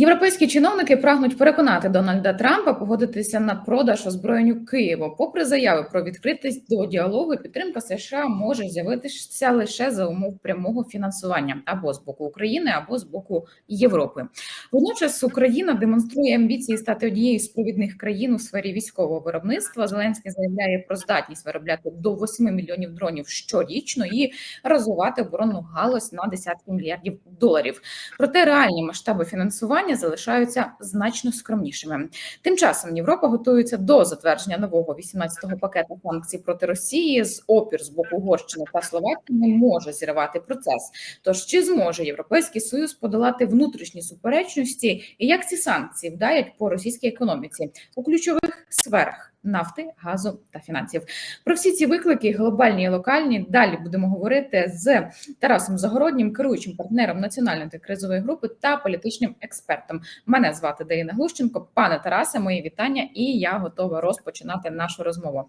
Європейські чиновники прагнуть переконати Дональда Трампа погодитися на продаж озброєнню Києву. Попри заяви про відкритість до діалогу, підтримка США може з'явитися лише за умов прямого фінансування або з боку України, або з боку Європи. Водночас Україна демонструє амбіції стати однією з провідних країн у сфері військового виробництва. Зеленський заявляє про здатність виробляти до 8 мільйонів дронів щорічно і розвивати оборонну галузь на десятки мільярдів доларів. Проте реальні масштаби фінансування залишаються значно скромнішими. Тим часом Європа готується до затвердження нового 18-го пакету санкцій проти Росії. З опір з боку Угорщини та Словаччини не може зірвати процес. Тож чи зможе Європейський Союз подолати внутрішні суперечності, і як ці санкції вдають по російській економіці у ключових сферах? Нафти, газу та фінансів про всі ці виклики, глобальні і локальні. Далі будемо говорити з Тарасом Загороднім, керуючим партнером національної кризової групи та політичним експертом. Мене звати Даріна Глущенко. Пане Тарасе, мої вітання, і я готова розпочинати нашу розмову.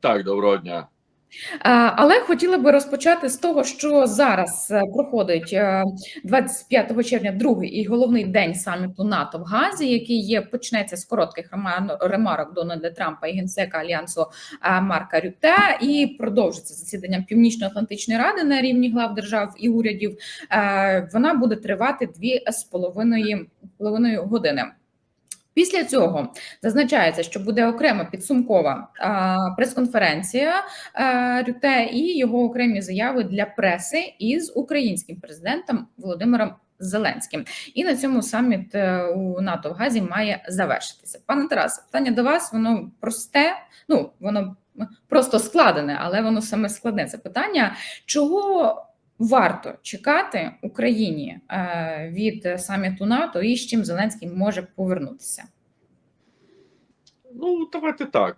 Так, доброго дня. Але хотіла би розпочати з того, що зараз е, проходить е, 25 червня, другий і головний день саміту НАТО в Газі, який є почнеться з коротких ремарок Дональда Трампа і генсека альянсу е, Марка Рюте, і продовжиться засіданням Північно-Атлантичної ради на рівні глав держав і урядів. Е, Вона буде тривати дві з половиною половиною години. Після цього зазначається, що буде окрема підсумкова прес-конференція Рюте і його окремі заяви для преси із українським президентом Володимиром Зеленським. І на цьому саміт е, у НАТО в Газі має завершитися. Пане Тарасе, питання до вас воно просте. Ну воно просто складене, але воно саме складне. Це питання, чого варто чекати Україні е, від саміту НАТО і з чим Зеленський може повернутися. Ну, давайте так.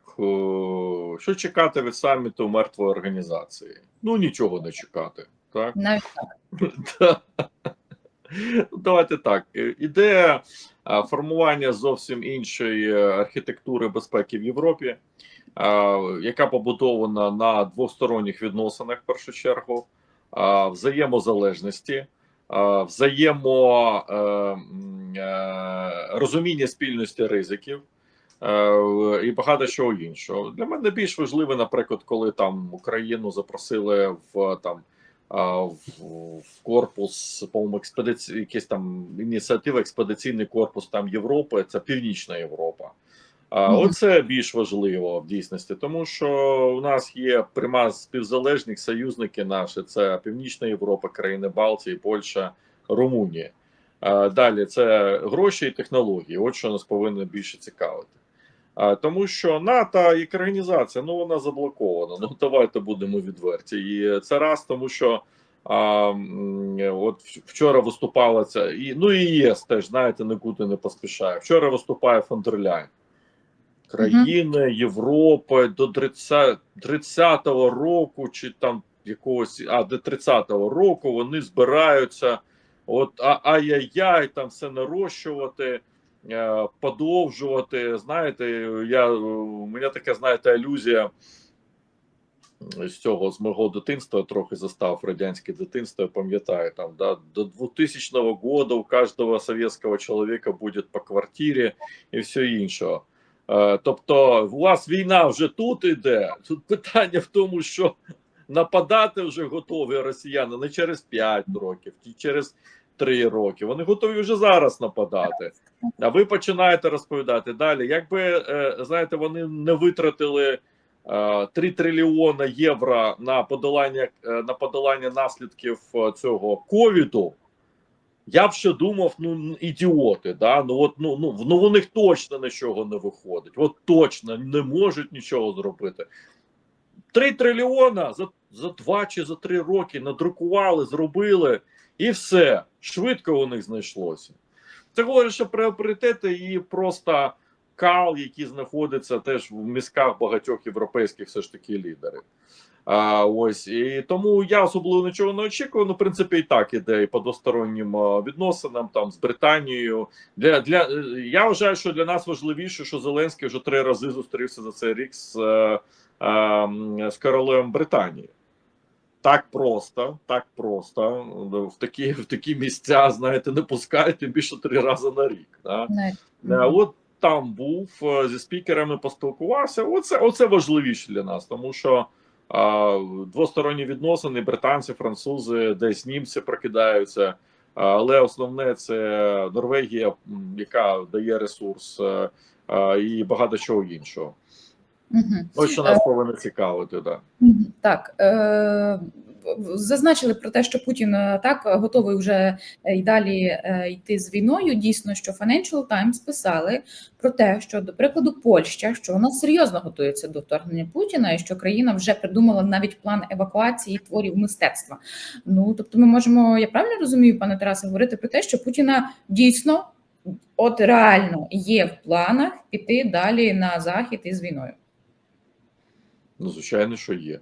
Що чекати від саміту мертвої організації? Ну, нічого не чекати. Так? Навіть. Ну, Давайте так. Е, Ідея формування зовсім іншої е, архітектури безпеки в Європі, яка побудована на двосторонніх відносинах, в першу чергу, взаємозалежності, а, взаємо е, е, спільності ризиків. е, І багато чого іншого. Для мене більш важливо, наприклад, коли там Україну запросили в там в, корпус, по-моєму, експедиції, якийсь там ініціатива, експедиційний корпус там Європи, це Північна Європа. А оце більш важливо в дійсності, тому що у нас є пряма співзалежник, союзники наші: це Північна Європа, країни Балтії, Польща, Румунія. А далі це гроші і технології. От що нас повинно більше цікавити. А, тому що НАТО як організація, ну вона заблокована. Ну давайте будемо відверті. І це раз, тому що а, от вчора виступала ця, і ну і ЄС теж знаєте, нікуди не поспішає. Вчора виступає фон Країни Європи до 30, 30-го року, чи там якогось, а до 30-го року вони збираються. От ай-яй-яй, там все нарощувати е, подовжувати. Знаєте, я у мене така, знаєте, алюзія з цього з мого дитинства трохи застав радянське дитинство. Я пам'ятаю там да, до 2000 года у кожного совєтського чоловіка буде по квартирі і все іншого. Е, Тобто, у вас війна вже тут іде. Тут питання в тому, що нападати вже готові росіяни не через 5 років, чи через 3 роки. Вони готові вже зараз нападати. А ви починаєте розповідати далі. Якби е, знаєте, вони не витратили е, 3 трильйона євро на подолання е, на подолання наслідків е, цього ковіду. Я б ще думав, ну ідіоти, да? ну от ну, ну, ну у них точно нічого не виходить. От точно не можуть нічого зробити. 3 трильйона за, за 2 чи за 3 роки надрукували, зробили, і все. Швидко у них знайшлося. Це говорить, що пріоритети і просто кал, які знаходяться теж в мізках багатьох європейських все ж таки лідерів. А, ось і тому я особливо нічого не очікую. Ну, в принципі, і так іде і по двостороннім відносинам там з Британією. Для для е, я вважаю, що для нас важливіше, що Зеленський вже три рази зустрівся за цей рік з, е, е, з королем Британії. так просто, так просто в такі, в такі місця, знаєте, не пускають тим більше три рази на рік. Да? Навіть. Е, От там був е, зі спікерами, поспілкувався. Оце, оце важливіше для нас, тому що а, двосторонні відносини, британці, французи, десь німці прокидаються. Але основне це Норвегія, яка дає ресурс е, і багато чого іншого. Мгм. Ось що нас повинно цікавити. Да. Так, е, зазначили про те, що Путін е, так готовий вже е, й далі е, йти з війною. Дійсно, що Financial Times писали про те, що до прикладу Польща, що вона серйозно готується до вторгнення Путіна, і що країна вже придумала навіть план евакуації творів мистецтва. Ну тобто, ми можемо, я правильно розумію, пане Тарасе, говорити про те, що Путіна дійсно, от реально є в планах піти далі на захід із війною. Ну, звичайно, що є.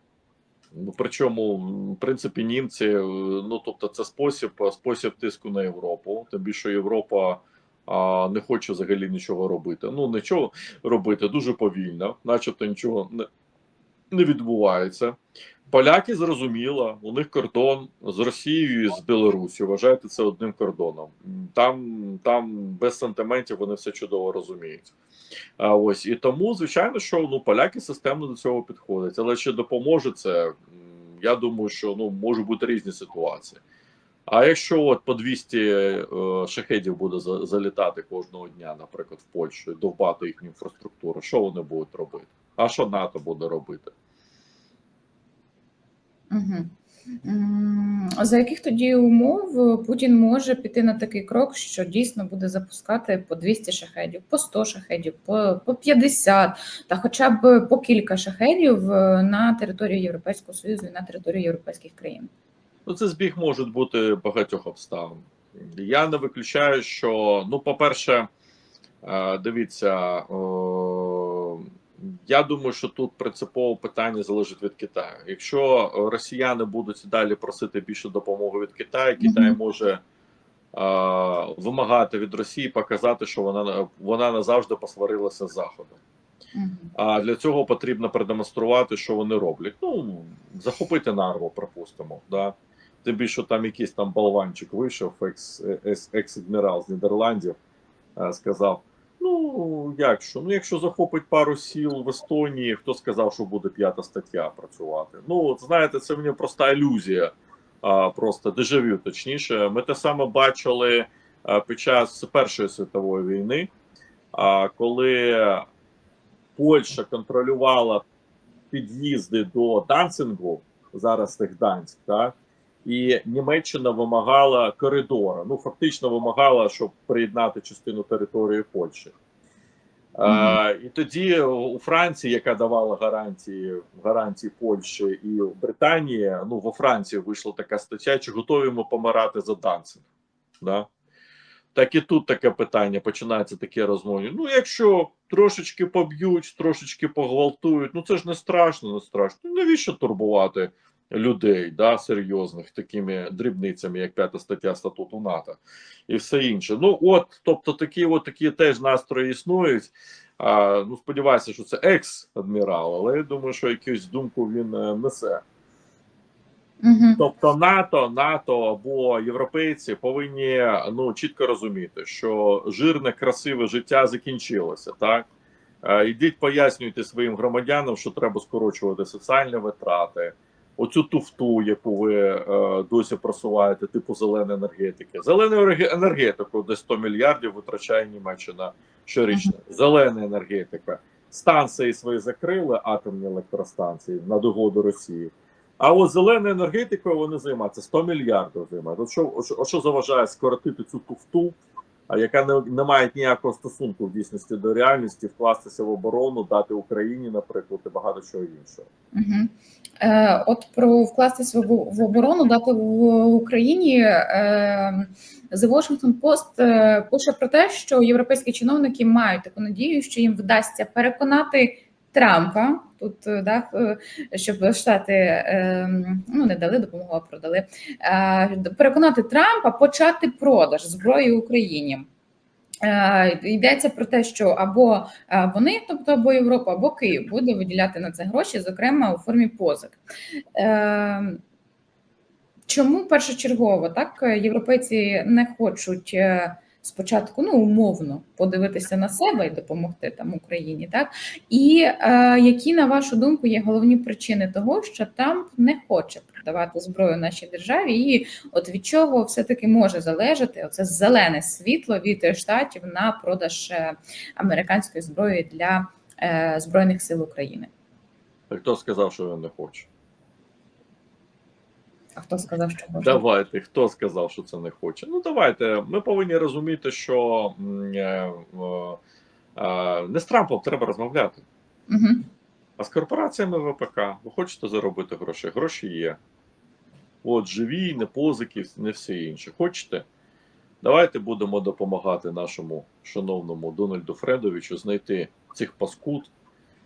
Ну, причому, в принципі, німці, е, ну тобто, це спосіб, спосіб тиску на Європу. Тим більше Європа а, не хоче взагалі нічого робити. Ну, нічого робити дуже повільно, начебто нічого не, не відбувається. Поляки зрозуміло, у них кордон з Росією і з Білорусі. Вважаєте це одним кордоном. Там, там без сантиментів вони все чудово розуміють. А ось і тому, звичайно, що ну поляки системно до цього підходять. Але чи допоможе це? Я думаю, що ну можуть бути різні ситуації. А якщо от по 200 е, шахедів буде за- залітати кожного дня, наприклад, в Польщу довбати їхню інфраструктуру, що вони будуть робити? А що НАТО буде робити? Угу. За яких тоді умов Путін може піти на такий крок, що дійсно буде запускати по 200 шахедів, по 100 шахедів, по, по 50, та хоча б по кілька шахедів е, на територію Європейського Союзу і на територію європейських країн? Ну, це збіг може бути багатьох обставин. Я не виключаю, що ну, по-перше, е, дивіться, о, я думаю, що тут принципове питання залежить від Китаю. Якщо росіяни будуть далі просити більше допомоги від Китаю, Китай може е, вимагати від Росії показати, що вона вона назавжди посварилася з Заходом. А для цього потрібно продемонструвати, що вони роблять. Ну, захопити нарву, припустимо. Да? Тим більше там якийсь там болванчик вийшов, екс, екс, екс-адмірал з Нідерландів, е, сказав: ну, як що? Ну, якщо захопить пару сіл в Естонії, хто сказав, що буде п'ята стаття працювати? Ну, от знаєте, це мені проста ілюзія, а, просто дежавю, точніше. Ми те саме бачили під час Першої світової війни, а, коли Польща контролювала під'їзди до Данцингу, зараз тих Данців, так? І Німеччина вимагала коридора. Ну, фактично вимагала, щоб приєднати частину території Польщі. А, і тоді у Франції, яка давала гарантії гарантії Польщі і Британії, ну во Франції вийшла така стаття, чи готові ми помирати за Данцинг? Да? Так і тут таке питання починається таке розмови. Ну, якщо трошечки поб'ють, трошечки погвалтують, ну це ж не страшно, не страшно. Ну, навіщо турбувати людей, да, серйозних такими дрібницями, як п'ята стаття статуту НАТО і все інше. Ну, от, тобто, такі от такі теж настрої існують. А, ну, сподіваюся, що це екс-адмірал, але я думаю, що якусь думку він е, несе. Мгм. Тобто НАТО, НАТО або європейці повинні ну чітко розуміти, що жирне, красиве життя закінчилося. Так Е, йдіть, пояснюйте своїм громадянам, що треба скорочувати соціальні витрати. Оцю туфту, яку ви е, досі просуваєте, типу зеленої енергетики. Зелену енергетику, де 100 мільярдів витрачає Німеччина щорічно. Зелена енергетика. Станції свої закрили, атомні електростанції на догоду Росії. А от зеленою енергетикою вони займаються 100 мільярдів займають. От що, от що, заважає скоротити цю туфту, яка не, не має ніякого стосунку в дійсності до реальності, вкластися в оборону, дати Україні, наприклад, і багато чого іншого. Угу. Е, от про вкластися в, оборону дати в Україні. Е, The Washington Post е, пише про те, що європейські чиновники мають таку надію, що їм вдасться переконати Трампа тут, е, да, е, щоб штати е, ну не дали допомогу, а продали. Е, переконати Трампа почати продаж зброї Україні. Йдеться про те, що або вони, тобто або Європа, або Київ буде виділяти на це гроші, зокрема у формі позик. Е, чому першочергово так європейці не хочуть спочатку ну умовно подивитися на себе і допомогти там Україні, так і е, які на вашу думку є головні причини того, що Трамп не хоче продавати зброю нашій державі, і от від чого все таки може залежати оце зелене світло від штатів на продаж е, американської зброї для е, збройних сил України? Хто сказав, що він не хоче? А хто сказав, що може? Давайте, хто сказав, що це не хоче? Ну давайте. Ми повинні розуміти, що е, е, не з Трампом треба розмовляти, Угу. а з корпораціями ВПК. Ви хочете заробити гроші? Гроші є. От живі, не позики, не все інше. Хочете? Давайте будемо допомагати нашому шановному Дональду Фредовичу знайти цих паскуд,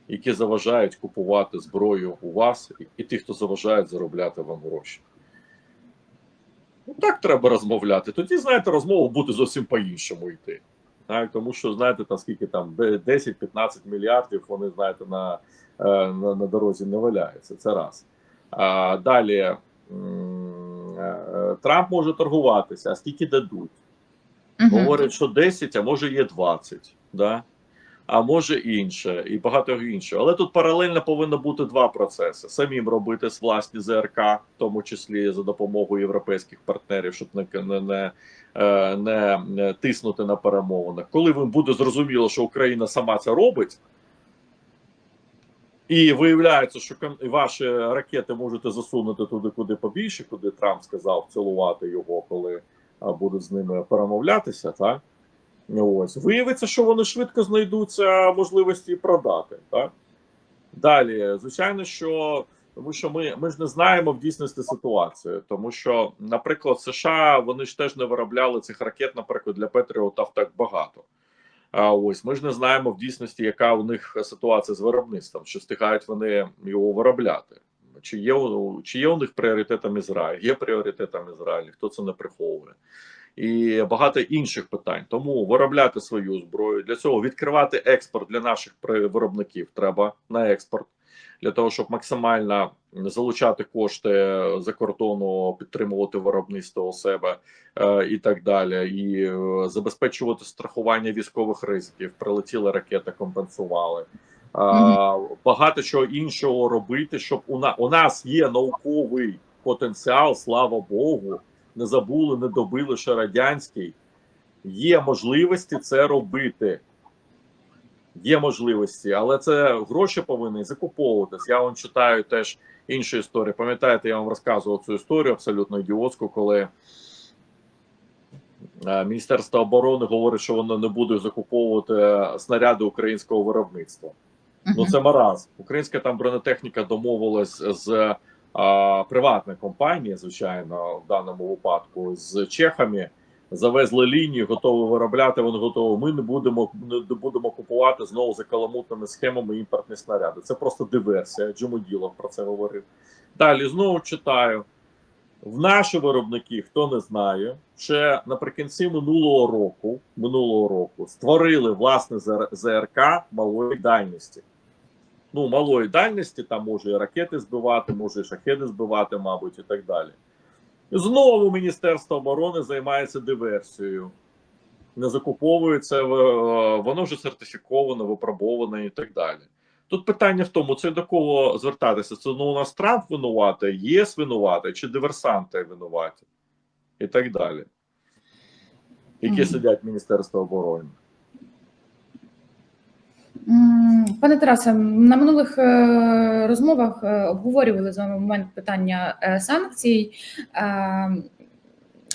які заважають купувати зброю у вас, і тих, хто заважають заробляти вам гроші. Ну, так треба розмовляти. Тоді, знаєте, розмова буде зовсім по-іншому йти. Так, тому що, знаєте, там скільки там 10-15 мільярдів, вони, знаєте, на, е, на, на дорозі не валяються. Це раз. А, далі м, е, Трамп може торгуватися, а скільки дадуть? Говорять, що 10, а може є 20, да? А може інше, і багато іншого. Але тут паралельно повинно бути два процеси: самим робити з власні ЗРК, в тому числі за допомогою європейських партнерів, щоб не, не, не, е, не, тиснути на перемовинах. Коли їм буде зрозуміло, що Україна сама це робить. І виявляється, що ваші ракети можете засунути туди, куди побільше, куди Трамп сказав цілувати його, коли будуть з ними перемовлятися, так? Ось. Виявиться, що вони швидко знайдуться можливості продати. Так? Далі, звичайно, що тому що ми, ми ж не знаємо в дійсності ситуацію, тому що, наприклад, США вони ж теж не виробляли цих ракет, наприклад, для Петріота так багато. А ось ми ж не знаємо в дійсності, яка у них ситуація з виробництвом, чи встигають вони його виробляти. Чи є, чи є у них пріоритетом Ізраїль? Є пріоритетом Ізраїль, хто це не приховує і багато інших питань. Тому виробляти свою зброю для цього відкривати експорт для наших виробників треба на експорт. Для того щоб максимально залучати кошти за кордону, підтримувати виробництво у себе е, і так далі, і е, забезпечувати страхування військових ризиків. Прилетіли ракети, компенсували. А, Багато чого іншого робити, щоб у, на, у нас є науковий потенціал, слава Богу, не забули, не добили ще радянський. Є можливості це робити. Є можливості, але це гроші повинні закуповуватись. Я вам читаю теж інші історії. Пам'ятаєте, я вам розказував цю історію абсолютно ідіотську, коли е, Міністерство оборони говорить, що воно не буде закуповувати е, снаряди українського виробництва. Ну це маразм. Українська там бронетехніка домовилась з а, приватної компанії, звичайно, в даному випадку з чехами. Завезли лінію, готові виробляти. Вони готові. Ми не будемо не будемо купувати знову за каламутними схемами імпортні снаряди. Це просто диверсія. Джомоділов про це говорив. Далі знову читаю. В наші виробники, хто не знає, ще наприкінці минулого року минулого року створили власне ЗР- ЗРК малої дальності. Ну, малої дальності, там може і ракети збивати, може і шахеди збивати, мабуть, і так далі. І знову Міністерство оборони займається диверсією. Не закуповується, в- воно вже сертифіковано, випробоване і так далі. Тут питання в тому, це до кого звертатися? Це ну, у нас Трамп винуватий, ЄС винуватий, чи диверсанти винуваті, і так далі. Які Мгм. сидять в Міністерстві оборони. М, Пане Тарасе, на минулих е, розмовах е, обговорювали з вами момент питання е, санкцій.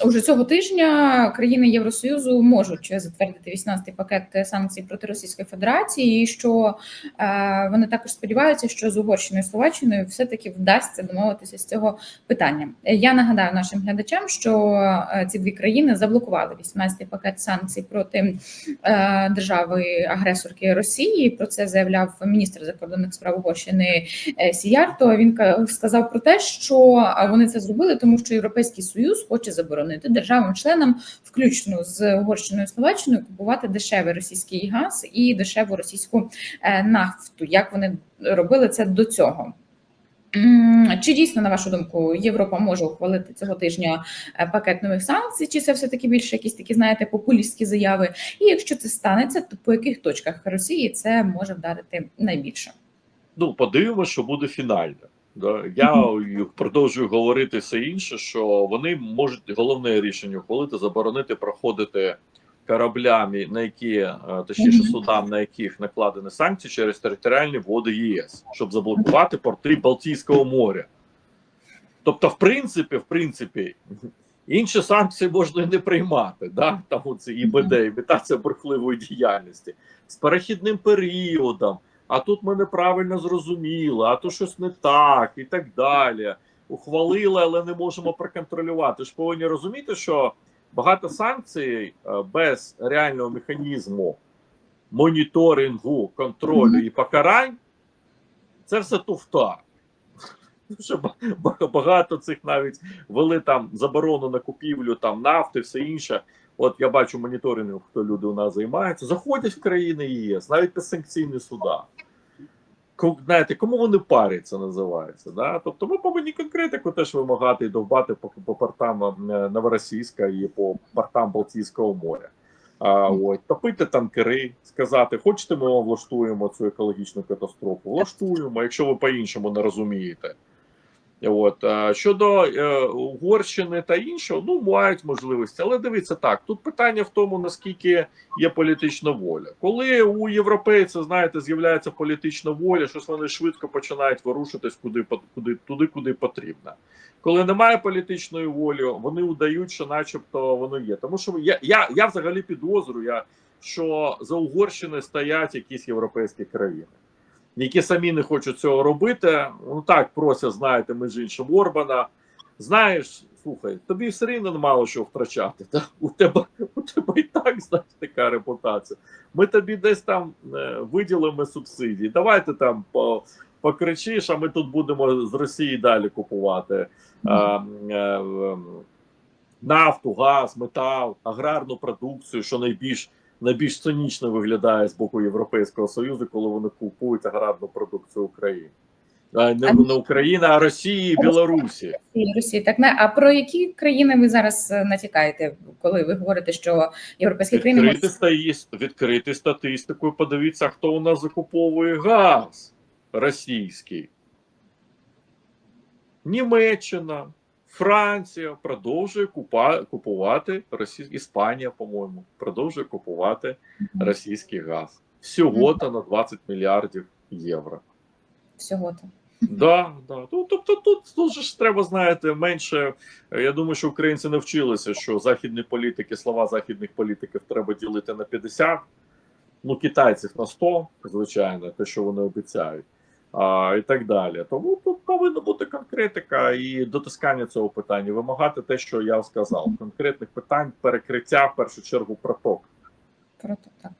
Уже цього тижня країни Євросоюзу можуть затвердити 18-й пакет санкцій проти Російської Федерації, і що е, вони також сподіваються, що з Угорщиною і Словаччиною все-таки вдасться домовитися з цього питання. Я нагадаю нашим глядачам, що е, ці дві країни заблокували 18-й пакет санкцій проти е, держави агресорки Росії. Про це заявляв міністр закордонних справ Угорщини Сіярто. Він ка- сказав про те, що вони це зробили, тому що Європейський Союз хоче заборонити державам-членам, включно з Угорщиною Словаччиною, купувати дешевий російський газ і дешеву російську е, нафту. Як вони робили це до цього? Чи дійсно, на вашу думку, Європа може ухвалити цього тижня е, пакет нових санкцій, чи це все таки більше якісь такі, знаєте, популістські заяви? І якщо це станеться, то по яких точках Росії це може вдарити найбільше? Ну, подивимося, що буде фінально. Я продовжую говорити все інше, що вони можуть головне рішення ухвалити, заборонити проходити кораблями, на які е, точніше судам, на яких накладені санкції через територіальні води єС, щоб заблокувати порти Балтійського моря. Тобто, в принципі, в принципі, інші санкції можна і не приймати. Да? Там оці ІБД, імітація брехливої діяльності з перехідним періодом. А тут ми неправильно зрозуміли, а то щось не так, і так далі. Ухвалили, але не можемо проконтролювати. Ж повинні розуміти, що багато санкцій е, без реального механізму моніторингу, контролю і покарань це все туфта. Ба- багато цих навіть вели там заборону на купівлю там нафти, все інше. От я бачу моніторинг, хто люди у нас займаються, заходять в країни ЄС, навіть під санкційні суда. Знаєте, кому вони паряться, називається. Да? Тобто ми повинні конкретику теж вимагати і довбати по, по портам е, Новоросійська і по портам Балтійського моря. А, от, топити танкери, сказати, хочете, ми вам влаштуємо цю екологічну катастрофу? Влаштуємо, якщо ви по-іншому не розумієте. От щодо е, Угорщини та іншого, ну мають можливості, але дивіться так. Тут питання в тому, наскільки є політична воля. Коли у європейців, знаєте, з'являється політична воля, щось вони швидко починають ворушитись куди куди туди, куди потрібно. Коли немає політичної волі, вони удають, що, начебто, воно є. Тому що я я, я взагалі підозрюю, що за Угорщини стоять якісь європейські країни які самі не хочуть цього робити. Ну так просять, знаєте, між іншим Орбана. Знаєш, слухай, тобі все рівно мало що втрачати. Та? У тебе у тебе і так знаєш, така репутація. Ми тобі десь там е, виділимо субсидії. Давайте там по, покричиш, а ми тут будемо з Росії далі купувати е, е, нафту, газ, метал, аграрну продукцію, що найбільш найбільш цинічно виглядає з боку Європейського Союзу, коли вони купують аграрну продукцію України. Не, не України, а Росії і Білорусі. Росії так не а про які країни ви зараз е, натякаєте, коли ви говорите, що європейські країни можуть... ста- відкрити статистику і подивіться, хто у нас закуповує газ російський. Німеччина, Франція продовжує купа, купувати російський Іспанія, по-моєму, продовжує купувати російський газ. Всього-то на 20 мільярдів євро. всього то. Да, да. Ну, тобто тут, тут же ж треба, знаєте, менше. е, Я думаю, що українці навчилися, що західні політики, слова західних політиків треба ділити на 50, ну, китайців на 100, звичайно, те, що вони обіцяють, а, і так далі. Тому тут повинна бути конкретика і дотискання цього питання, вимагати те, що я сказав. Конкретних питань, перекриття в першу чергу проток. Проток так.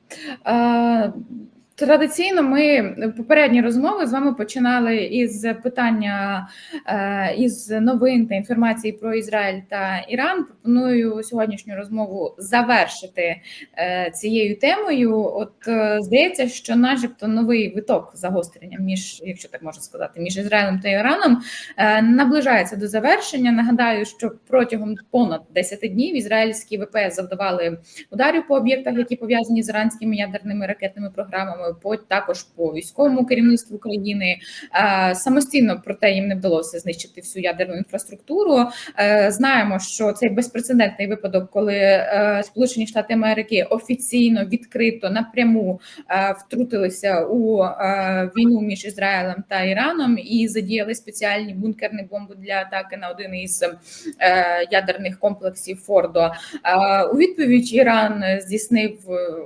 Е, Традиційно ми попередні розмови з вами починали із питання е, із новин та інформації про Ізраїль та Іран. Пропоную сьогоднішню розмову завершити е, цією темою. От е, здається, що, начебто, новий виток загострення між, якщо так можна сказати, між Ізраїлем та Іраном е, наближається до завершення. Нагадаю, що протягом понад 10 днів ізраїльські ВПС завдавали ударів по об'єктах, які пов'язані з іранськими ядерними ракетними програмами, по також по військовому керівництву країни. Е, Самостійно проте їм не вдалося знищити всю ядерну інфраструктуру. Е, Знаємо, що цей безпрецедентний випадок, коли е, Сполучені Штати Америки офіційно відкрито напряму втрутилися у війну між Ізраїлем та Іраном і задіяли спеціальні бункерні бомби для атаки на один із ядерних комплексів Фордо. У відповідь Іран здійснив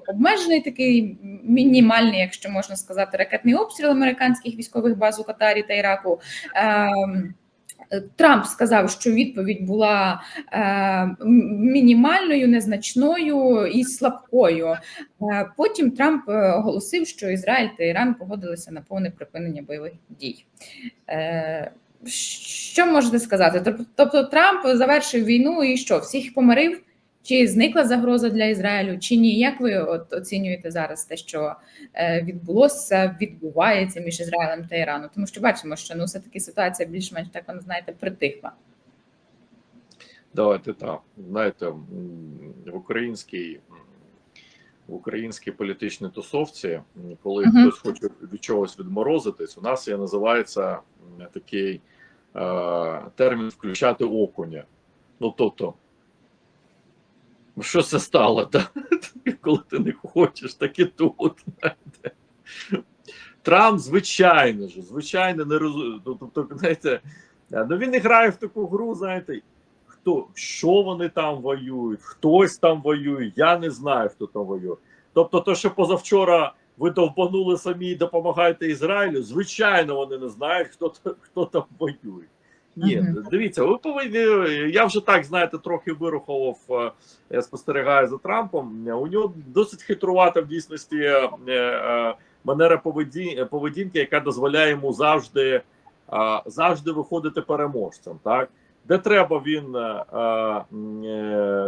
обмежений такий мінімальний, якщо можна сказати, ракетний обстріл американських військових баз у Катарі та Іраку. Ем, Трамп сказав, що відповідь була е, мінімальною, незначною і слабкою. Е, потім Трамп е, оголосив, що Ізраїль та Іран погодилися на повне припинення бойових дій. Е, що можете сказати? Тобто Трамп завершив війну і що? Всіх помирив Чи зникла загроза для Ізраїлю, чи ні? Як ви от оцінюєте зараз те, що е, відбулося, відбувається між Ізраїлем та Іраном? Тому що бачимо, що ну все таки ситуація більш-менш так вона знаєте притихла. Давайте так. Знаєте, в українській в українській політичній тусовці, коли Мгм. хтось хоче від чогось відморозитись, у нас є називається такий е, термін включати окуня. Ну тобто, що це стало? Та? Коли ти не хочеш, так і тут. Трамп, звичайно ж, звичайно, не розуміє. Тобто, знаєте, е, ну він не грає в таку гру, знаєте, хто що вони там воюють, хтось там воює. Я не знаю, хто там воює. Тобто, то, що позавчора ви довбанули самі і допомагаєте Ізраїлю, звичайно, вони не знають, хто хто там воює. Ні, дивіться, ви повинні. Я вже так знаєте, трохи вирухував, е, я спостерігаю за Трампом. У нього досить хитрувата в дійсності е, е, манера поведінки, яка дозволяє йому завжди, завжди виходити переможцем. Так? Де треба, він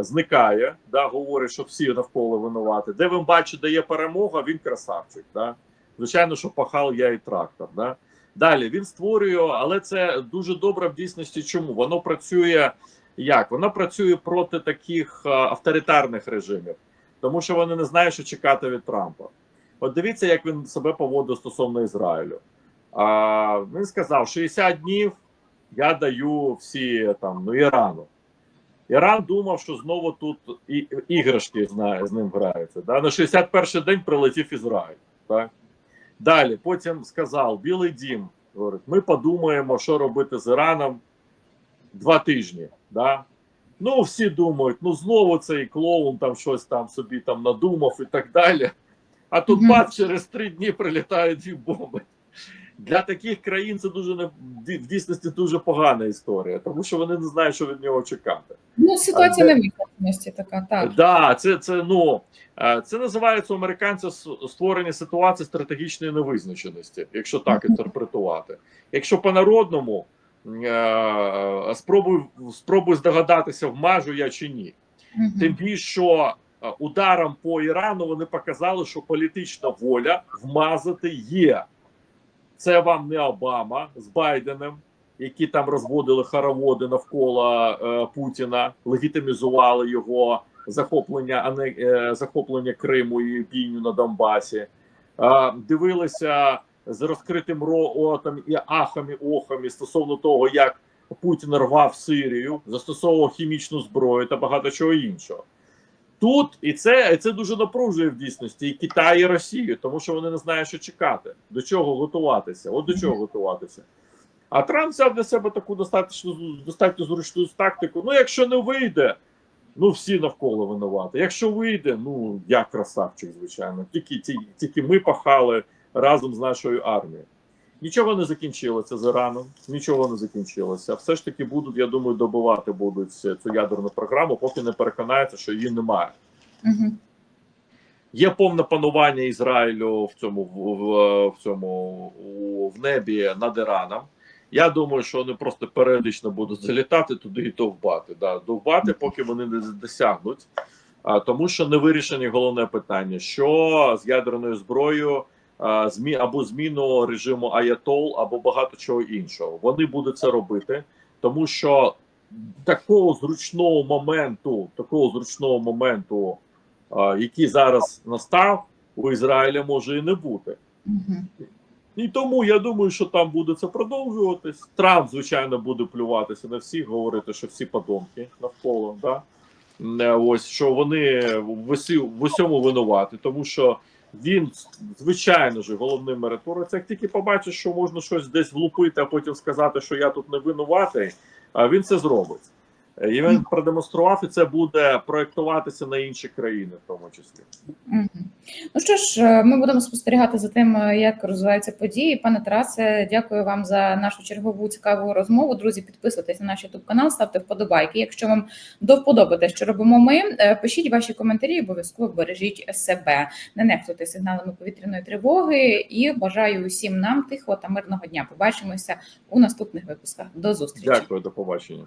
зникає, да, говорить, що всі навколо винувати. Де він бачить, де є перемога, він красавчик. Да? Звичайно, що пахав я і трактор. Да? Далі він створює, але це дуже добре в дійсності. Чому воно працює як? Воно працює проти таких е, авторитарних режимів, тому що вони не знають, що чекати від Трампа. От дивіться, як він себе поводив стосовно Ізраїлю. А, він сказав: 60 днів я даю всі там ну Ірану. Іран думав, що знову тут і, іграшки знає, з ним граються. Да? На 61-й день прилетів Ізраїль. Так? Далі, потім сказав Білий Дім, говорить, ми подумаємо, що робити з Іраном два тижні. Да? Ну, всі думають, ну знову цей клоун там щось там собі там надумав і так далі. А тут бац, через три дні прилітають дві бомби. Для таких країн це дуже не в дійсності дуже погана історія, тому що вони не знають, що від нього чекати. Ну ситуація де- невизначеності така, так. Да, це, це ну е, це називається у американців створення ситуації стратегічної невизначеності, якщо так інтерпретувати. Якщо по-народному е, спробуй, спробуй здогадатися, вмажу я чи ні. Тим більше, що е, ударом по Ірану вони показали, що політична воля вмазати є. Це вам не Обама з Байденом, які там розводили хороводи навколо е, Путіна, легітимізували його захоплення, а не е, захоплення Криму і бійню на Донбасі. Е, дивилися з розкритим ротом і ахами, охами стосовно того, як Путін рвав Сирію, застосовував хімічну зброю та багато чого іншого. Тут і це, і це дуже напружує в дійсності і Китай, і Росію, тому що вони не знають, що чекати, до чого готуватися. От до чого готуватися. А Трамп взяв для себе таку достатньо достатньо зручну тактику. Ну, якщо не вийде, ну всі навколо винувати. Якщо вийде, ну я красавчик, звичайно. Тільки, ті- тільки ми пахали разом з нашою армією. Нічого не закінчилося з Іраном, нічого не закінчилося. Все ж таки будуть, я думаю, добивати будуть цю ядерну програму, поки не переконаються, що її немає. Мгм. Є повне панування Ізраїлю в цьому в, в, в цьому в небі над Іраном. Я думаю, що вони просто періодично будуть залітати туди і довбати. Да, довбати, поки вони не досягнуть. А, тому що не вирішені головне питання: що з ядерною зброєю, змі або зміну режиму Аятол, або багато чого іншого. Вони будуть це робити, тому що такого зручного моменту, такого зручного моменту який зараз настав у Ізраїля, може і не бути. І тому я думаю, що там буде це продовжуватись. Трамп, звичайно, буде плюватися на всіх, говорити, що всі подонки навколо. Да? Ось що вони в, в усьому винуваті, тому що він, звичайно ж, головний миротворець, як тільки побачить, що можна щось десь влупити, а потім сказати, що я тут не винуватий, він це зробить. І він продемонстрував, і це буде проєктуватися на інші країни, в тому числі. Ну що ж, е, ми будемо спостерігати за тим, е, як розвиваються події. Пане Тарасе, дякую вам за нашу чергову цікаву розмову. Друзі, підписуйтесь на наш youtube канал, ставте вподобайки. Якщо вам до вподоби те, що робимо ми, е, пишіть ваші коментарі, обов'язково бережіть себе. Не нехтуйте сигналами повітряної тривоги і бажаю усім нам тихого та мирного дня. Побачимося у наступних випусках. До зустрічі. Дякую, до побачення.